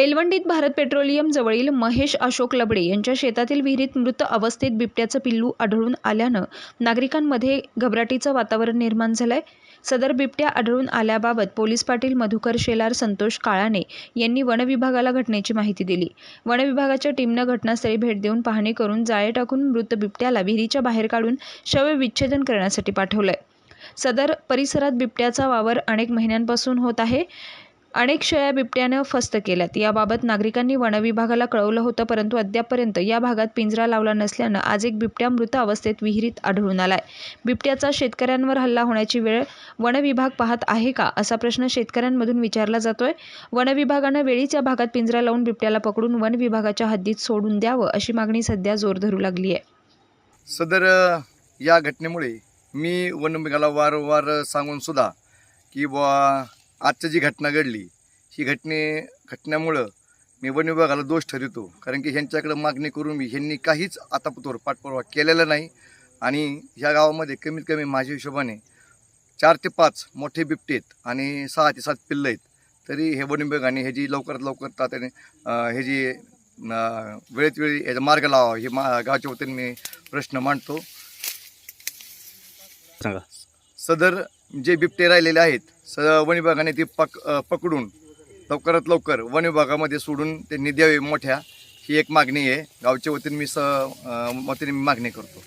बेलवंडीत Bharat petroleum जवळील महेश अशोक लबडे यांच्या शेतातील विहिरीत मृत अवस्थेत बिबट्याचं पिल्लू आढळून आल्यानं नागरिकांमध्ये घबराटीचं वातावरण निर्माण झालंय. सदर बिबट्या आढळून आल्याबाबत पोलीस पाटील मधुकर शेलार संतोष काळाने यांनी वनविभागाला घटनेची माहिती दिली. वनविभागाच्या टीमनं घटनास्थळी भेट देऊन पाहणी करून जाळे टाकून मृत बिबट्याला विहिरीच्या बाहेर काढून शवविच्छेदन करण्यासाठी पाठवलंय. सदर परिसरात बिबट्याचा वावर अनेक महिन्यांपासून होत आहे. अनेक शेळ्या बिबट्यानं फस्त केल्यात. याबाबत नागरिकांनी वनविभागाला कळवलं होतं परंतु अद्यापपर्यंत या भागात पिंजरा लावला नसल्यानं आज एक बिबट्या मृत अवस्थेत विहिरीत आढळून आलाय. बिबट्याचा शेतकऱ्यांवर हल्ला होण्याची वेळ वनविभाग पाहत आहे का असा प्रश्न शेतकऱ्यांमधून विचारला जातोय. वनविभागानं वेळीच या भागात पिंजरा लावून बिबट्याला पकडून वन विभागाच्या हद्दीत सोडून द्यावं अशी मागणी सध्या जोर धरू लागली आहे सदर या घटनेमुळे मी वनविभागाला वारंवार सांगून सुद्धा की बुवा आजची जी घटना घडली ही घटने घटनेमुळं मी वन विभागाला दोष ठरवतो. कारण की ह्यांच्याकडे मागणी करून मी ह्यांनी काहीच आतापतोर पाठपुरावा केलेला नाही. आणि ह्या गावामध्ये कमीत कमी माझ्या हिशोबाने चार ते पाच मोठे बिबटे आहेत आणि सहा ते सात पिल्लं आहेत. तरी हे वन विभागाने ह्याची लवकरात लवकर अ, ह्याची अ, वेळेत वेळी याचा मार्ग लावा हे मा गावच्या वतीने मी प्रश्न मांडतो. सांगा. सदर जे बिबटे राहिलेले आहेत स वन विभागाने ती पक पकडून लवकरात लवकर वन विभागामध्ये सोडून त्यांनी द्यावे मोठ्या ही एक मागणी आहे. गावच्या वतीने मी स वतीने मी मागणी करतो.